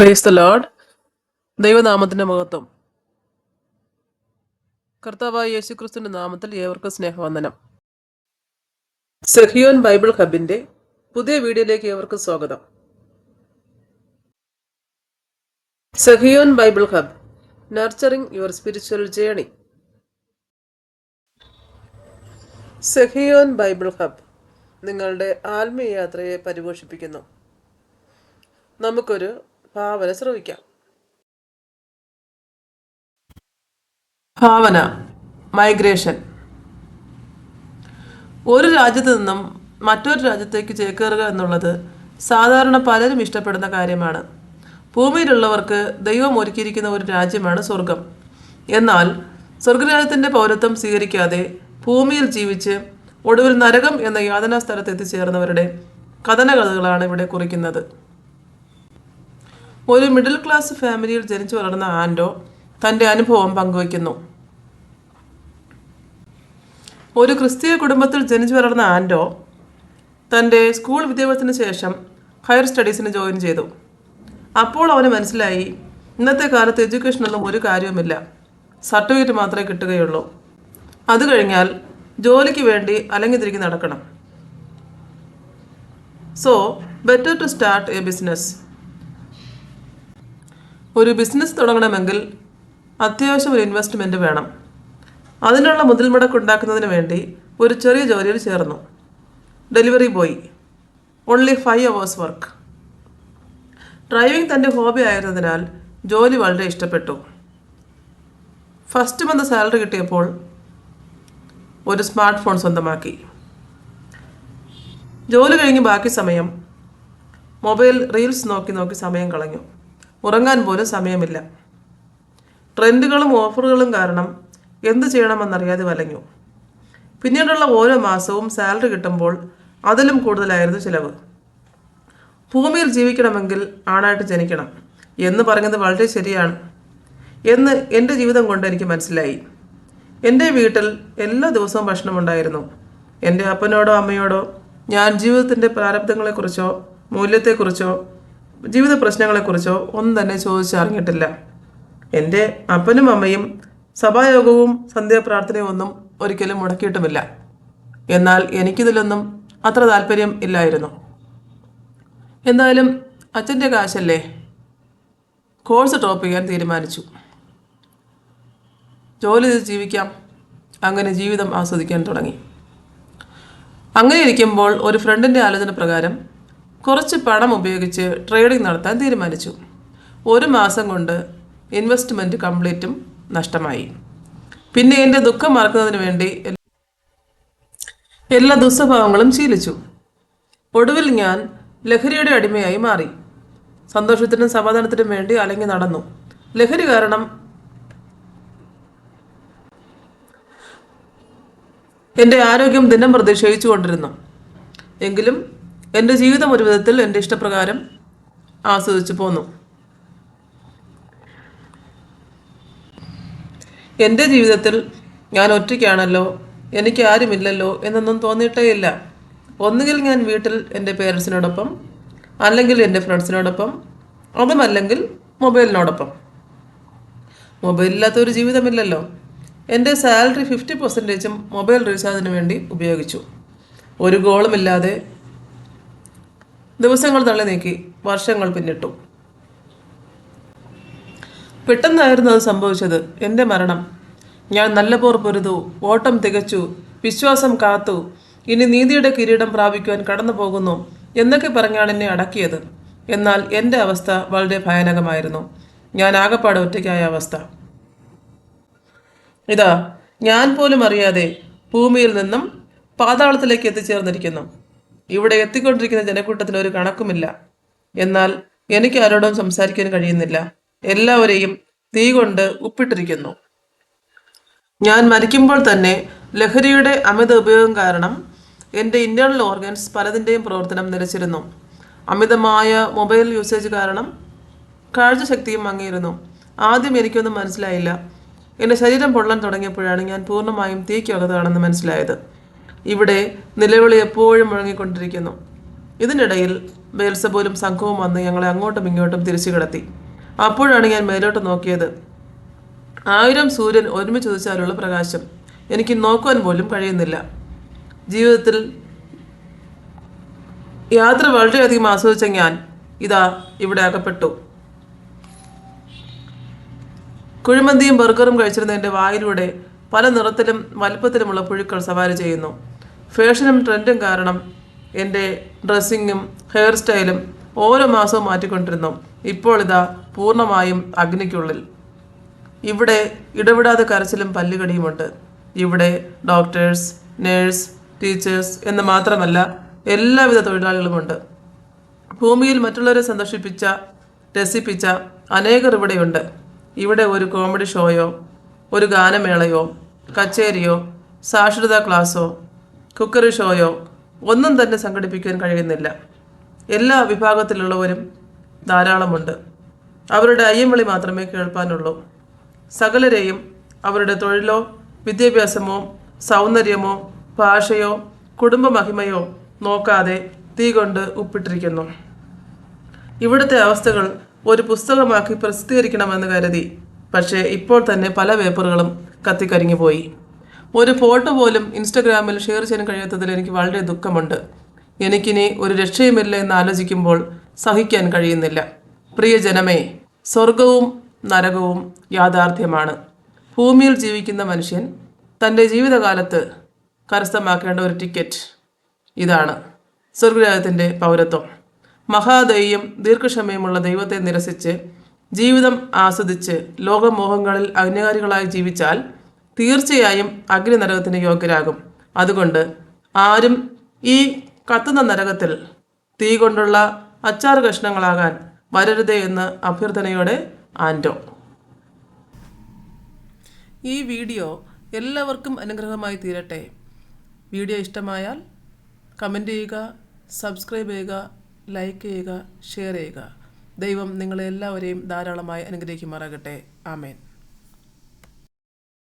Praise the load ദൈവനാമത്തിന്റെ മഹത്വം. കർത്താവായ യേശുക്രിസ്തുവിന്റെ നാമത്തിൽ ഏവർക്കും സ്നേഹവന്ദനം. സെഹിയോൻ ബൈബിൾ ഹബിന്റെ പുതിയ വീഡിയോയിലേക്ക് ഏവർക്കും സ്വാഗതം. Sehion Bible hub nurturing your spiritual journey Sehion Bible hub നിങ്ങളുടെ ആത്മീയ യാത്രയെ പരിപോഷിപ്പിക്കുന്നു. നമുക്കൊരു ഭാവന ശ്രവിക്കാം. ഭാവന മൈഗ്രേഷൻ ഒരു രാജ്യത്ത് നിന്നും മറ്റൊരു രാജ്യത്തേക്ക് ചേക്കേറുക എന്നുള്ളത് സാധാരണ പലരും ഇഷ്ടപ്പെടുന്ന കാര്യമാണ്. ഭൂമിയിലുള്ളവർക്ക് ദൈവം ഒരുക്കിയിരിക്കുന്ന ഒരു രാജ്യമാണ് സ്വർഗം എന്നാൽ സ്വർഗരാജ്യത്തിന്റെ പൗരത്വം സ്വീകരിക്കാതെ ഭൂമിയിൽ ജീവിച്ച് ഒടുവിൽ നരകം എന്ന യാതനാ സ്ഥലത്ത് എത്തിച്ചേർന്നവരുടെ കഥനകഥകളാണ് ഇവിടെ കുറിക്കുന്നത്. ഒരു മിഡിൽ ക്ലാസ് ഫാമിലിയിൽ ജനിച്ചു വളർന്ന ആൻഡോ തന്റെ അനുഭവം പങ്കുവയ്ക്കുന്നു. ഒരു ക്രിസ്തീയ കുടുംബത്തിൽ ജനിച്ചു വളർന്ന ആൻഡോ തന്റെ സ്കൂൾ വിദ്യാഭ്യാസത്തിന് ശേഷം ഹയർ സ്റ്റഡീസിന് ജോയിൻ ചെയ്തു. അപ്പോൾ അവന് മനസ്സിലായി ഇന്നത്തെ കാലത്ത് എഡ്യൂക്കേഷനൊന്നും ഒരു കാര്യവുമില്ല. സർട്ടിഫിക്കറ്റ് മാത്രമേ കിട്ടുകയുള്ളൂ. അത് കഴിഞ്ഞാൽ ജോലിക്ക് വേണ്ടി അലങ്ങി തിരികെ നടക്കണം. So better to start a business ഒരു ബിസിനസ് തുടങ്ങണമെങ്കിൽ അത്യാവശ്യം ഒരു ഇൻവെസ്റ്റ്മെന്റ് വേണം. അതിനുള്ള മുതൽ മുടക്കുണ്ടാക്കുന്നതിന് വേണ്ടി ഒരു ചെറിയ ജോലിയിൽ ചേർന്നു. Delivery boy only five hours work driving തന്റെ ഹോബി ആയിരുന്നതിനാൽ ജോലി വളരെ ഇഷ്ടപ്പെട്ടു. ഫസ്റ്റ് മന്ത് സാലറി കിട്ടിയപ്പോൾ ഒരു സ്മാർട്ട് ഫോൺ സ്വന്തമാക്കി. ജോലി കഴിഞ്ഞ് ബാക്കി സമയം മൊബൈൽ റീൽസ് നോക്കി നോക്കി സമയം കളഞ്ഞു. ഉറങ്ങാൻ പോലും സമയമില്ല. ട്രെൻഡുകളും ഓഫറുകളും കാരണം എന്ത് ചെയ്യണമെന്നറിയാതെ വലഞ്ഞു. പിന്നീടുള്ള ഓരോ മാസവും സാലറി കിട്ടുമ്പോൾ അതിലും കൂടുതലായിരുന്നു ചിലവ്. ഭൂമിയിൽ ജീവിക്കണമെങ്കിൽ ആണായിട്ട് ജനിക്കണം. എന്ന് പറഞ്ഞത് വളരെ ശരിയാണ്. എന്ന് എന്റെ ജീവിതം കൊണ്ട് എനിക്ക് മനസ്സിലായി. എന്റെ വീട്ടിൽ എല്ലാ ദിവസവും ഭക്ഷണമുണ്ടായിരുന്നു എന്റെ അപ്പനോടോ അമ്മയോടോ ഞാൻ ജീവിതത്തിന്റെ പ്രാരബ്ധങ്ങളെക്കുറിച്ചോ മൂല്യത്തെക്കുറിച്ചോ ജീവിത പ്രശ്നങ്ങളെക്കുറിച്ചോ ഒന്നും തന്നെ ചോദിച്ചറിഞ്ഞിട്ടില്ല. എന്റെ അപ്പനും അമ്മയും സഭായോഗവും സന്ധ്യാപ്രാർത്ഥനയും ഒന്നും ഒരിക്കലും മുടക്കിയിട്ടുമില്ല. എന്നാൽ എനിക്കിതിലൊന്നും അത്ര താല്പര്യം ഇല്ലായിരുന്നു. എന്തായാലും അച്ഛന്റെ കാശല്ലേ? കോഴ്സ് ഡ്രോപ്പ് ചെയ്യാൻ തീരുമാനിച്ചു. ജോലി ചെയ്ത് ജീവിക്കാം. അങ്ങനെ ജീവിതം ആസ്വദിക്കാൻ തുടങ്ങി. അങ്ങനെ ഇരിക്കുമ്പോൾ ഒരു ഫ്രണ്ടിന്റെ ആലോചന പ്രകാരം കുറച്ച് പണം ഉപയോഗിച്ച് ട്രേഡിംഗ് നടത്താൻ തീരുമാനിച്ചു. ഒരു മാസം കൊണ്ട് ഇൻവെസ്റ്റ്മെന്റ് കംപ്ലീറ്റും നഷ്ടമായി. പിന്നെ എന്റെ ദുഃഖം മറക്കുന്നതിന് വേണ്ടി എല്ലാ ദുസ്വഭാവങ്ങളും ശീലിച്ചു. ഒടുവിൽ ഞാൻ ലഹരിയുടെ അടിമയായി മാറി. സന്തോഷത്തിനും സമാധാനത്തിനും വേണ്ടി അലങ്ങി നടന്നു. ലഹരി കാരണം എന്റെ ആരോഗ്യം ദിനം പ്രതി ക്ഷയിച്ചു കൊണ്ടിരുന്നു എങ്കിലും എന്റെ ജീവിതം ഒരു വിധത്തിൽ എന്റെ ഇഷ്ടപ്രകാരം ആസ്വദിച്ചു പോന്നു. എന്റെ ജീവിതത്തിൽ ഞാൻ ഒറ്റയ്ക്കാണല്ലോ എനിക്ക് ആരുമില്ലല്ലോ എന്നൊന്നും തോന്നിയിട്ടേയില്ല ഒന്നുകിൽ ഞാൻ വീട്ടിൽ എന്റെ പേരൻസിനോടൊപ്പം അല്ലെങ്കിൽ എന്റെ ഫ്രണ്ട്സിനോടൊപ്പം അതുമല്ലെങ്കിൽ മൊബൈലിനോടൊപ്പം. മൊബൈലില്ലാത്ത ഒരു ജീവിതമില്ലല്ലോ. എന്റെ സാലറി ഫിഫ്റ്റി പെർസെന്റേജും മൊബൈൽ റീചാർജിന് വേണ്ടി ഉപയോഗിച്ചു. ഒരു ഗോളുമില്ലാതെ ദിവസങ്ങൾ തള്ളി നീക്കി വർഷങ്ങൾ പിന്നിട്ടു. പെട്ടെന്നായിരുന്നു അത് സംഭവിച്ചത്. എന്റെ മരണം. ഞാൻ നല്ല പോർ പൊരുതു ഓട്ടം തികച്ചു വിശ്വാസം കാത്തു. ഇനി നീതിയുടെ കിരീടം പ്രാപിക്കുവാൻ കടന്നു പോകുന്നു എന്നൊക്കെ പറഞ്ഞാണ് എന്നെ അടക്കിയത്. എന്നാൽ എന്റെ അവസ്ഥ വളരെ ഭയാനകമായിരുന്നു. ഞാൻ ആകപ്പാട് ഒറ്റയ്ക്കായ അവസ്ഥ. ഇതാ ഞാൻ പോലും അറിയാതെ ഭൂമിയിൽ നിന്നും പാതാളത്തിലേക്ക് എത്തിച്ചേർന്നിരിക്കുന്നു. ഇവിടെ എത്തിക്കൊണ്ടിരിക്കുന്ന ജനക്കൂട്ടത്തിന് ഒരു കണക്കുമില്ല. എന്നാൽ എനിക്ക് ആരോടും സംസാരിക്കാൻ കഴിയുന്നില്ല. എല്ലാവരെയും തീ കൊണ്ട് ഉപ്പിട്ടിരിക്കുന്നു. ഞാൻ മരിക്കുമ്പോൾ തന്നെ ലഹരിയുടെ അമിത ഉപയോഗം കാരണം എന്റെ ഇന്റേണൽ ഓർഗൻസ് പലതിന്റെയും പ്രവർത്തനം നിലച്ചിരുന്നു. അമിതമായ മൊബൈൽ യൂസേജ് കാരണം കാഴ്ചശക്തിയും മങ്ങിയിരുന്നു. ആദ്യം എനിക്കൊന്നും മനസ്സിലായില്ല. എന്റെ ശരീരം പൊള്ളാൻ തുടങ്ങിയപ്പോഴാണ് ഞാൻ പൂർണമായും തീക്കകത്താണെന്ന് മനസ്സിലായത്. ഇവിടെ നിലവിളി എപ്പോഴും മുഴങ്ങിക്കൊണ്ടിരിക്കുന്നു. ഇതിനിടയിൽ ബേൽസബൂലും സംഘവും വന്ന് ഞങ്ങളെ അങ്ങോട്ടും ഇങ്ങോട്ടും തിരിച്ചു കിടത്തി. അപ്പോഴാണ് ഞാൻ മേലോട്ട് നോക്കിയത്. ആയിരം സൂര്യൻ ഒരുമിച്ച് ഉദിച്ചാലുള്ള പ്രകാശം. എനിക്ക് നോക്കുവാൻ പോലും കഴിയുന്നില്ല. ജീവിതത്തിൽ യാത്ര വളരെയധികം ആസ്വദിച്ച ഞാൻ ഇതാ ഇവിടെ അകപ്പെട്ടു. കുഴിമന്തിയും ബർഗറും കഴിച്ചിരുന്ന എന്റെ വായിലൂടെ പല നിറത്തിലും വലുപ്പത്തിലുമുള്ള പുഴുക്കൾ സവാരി ചെയ്യുന്നു. ഫാഷനും ട്രെൻഡും കാരണം എന്റെ ഡ്രസ്സിങ്ങും ഹെയർ സ്റ്റൈലും ഓരോ മാസവും മാറ്റിക്കൊണ്ടിരുന്നു. ഇപ്പോൾ ഇതാ പൂർണമായും അഗ്നിക്കുള്ളിൽ. ഇവിടെ ഇടവിടാതെ കരച്ചിലും പല്ലുകടിയുമുണ്ട്. ഇവിടെ ഡോക്ടേഴ്സ് നേഴ്സ് ടീച്ചേഴ്സ് എന്ന് മാത്രമല്ല എല്ലാവിധ തൊഴിലാളികളുമുണ്ട്. ഭൂമിയിൽ മറ്റുള്ളവരെ സന്തോഷിപ്പിച്ച രസിപ്പിച്ച അനേകർ ഇവിടെയുണ്ട്. ഇവിടെ ഒരു കോമഡി ഷോയോ ഒരു ഗാനമേളയോ കച്ചേരിയോ സാക്ഷരതാ ക്ലാസ്സോ കുക്കറി ഷോയോ ഒന്നും തന്നെ സംഘടിപ്പിക്കാൻ കഴിയുന്നില്ല. എല്ലാ വിഭാഗത്തിലുള്ളവരും ധാരാളമുണ്ട്. അവരുടെ അയ്യംവിളി മാത്രമേ കേൾപ്പാനുള്ളൂ. സകലരെയും അവരുടെ തൊഴിലോ വിദ്യാഭ്യാസമോ സൗന്ദര്യമോ ഭാഷയോ കുടുംബമഹിമയോ നോക്കാതെ തീ കൊണ്ട് ഉപ്പിട്ടിരിക്കുന്നു. ഇവിടുത്തെ അവസ്ഥകൾ ഒരു പുസ്തകമാക്കി പ്രസിദ്ധീകരിക്കണമെന്ന് കരുതി. പക്ഷേ ഇപ്പോൾ തന്നെ പല പേപ്പറുകളും കത്തിക്കരിഞ്ഞു പോയി ഒരു ഫോട്ടോ പോലും ഇൻസ്റ്റഗ്രാമിൽ ഷെയർ ചെയ്യാൻ കഴിയാത്തതിൽ എനിക്ക് വളരെ ദുഃഖമുണ്ട്. എനിക്കിനി ഒരു രക്ഷയുമില്ല എന്ന് ആലോചിക്കുമ്പോൾ സഹിക്കാൻ കഴിയുന്നില്ല. പ്രിയജനമേ സ്വർഗവും നരകവും യാഥാർത്ഥ്യമാണ്. ഭൂമിയിൽ ജീവിക്കുന്ന മനുഷ്യൻ തന്റെ ജീവിതകാലത്ത് കരസ്ഥമാക്കേണ്ട ഒരു ടിക്കറ്റ് ഇതാണ്. സ്വർഗരാജ്യത്തിന്റെ പൗരത്വം. മഹാദയും ദീർഘക്ഷമയുമുള്ള ദൈവത്തെ നിരസിച്ച് ജീവിതം ആസ്വദിച്ച് ലോകമോഹങ്ങളിൽ അന്യകാരികളായി ജീവിച്ചാൽ തീർച്ചയായും അഗ്നി നരകത്തിന് യോഗ്യരാകും. അതുകൊണ്ട് ആരും ഈ കത്തുന്ന നരകത്തിൽ തീ കൊണ്ടുള്ള അച്ചാർ കഷ്ണങ്ങളാകാൻ വരരുതേ എന്ന് അഭ്യർത്ഥനയോടെ ആന്റോ ഈ വീഡിയോ എല്ലാവർക്കും അനുഗ്രഹമായി തീരട്ടെ. വീഡിയോ ഇഷ്ടമായാൽ കമന്റ് ചെയ്യുക സബ്സ്ക്രൈബ് ചെയ്യുക ലൈക്ക് ചെയ്യുക ഷെയർ ചെയ്യുക. ദൈവം നിങ്ങളെല്ലാവരെയും ധാരാളമായി അനുഗ്രഹിക്കുമാറാകട്ടെ. ആമേൻ.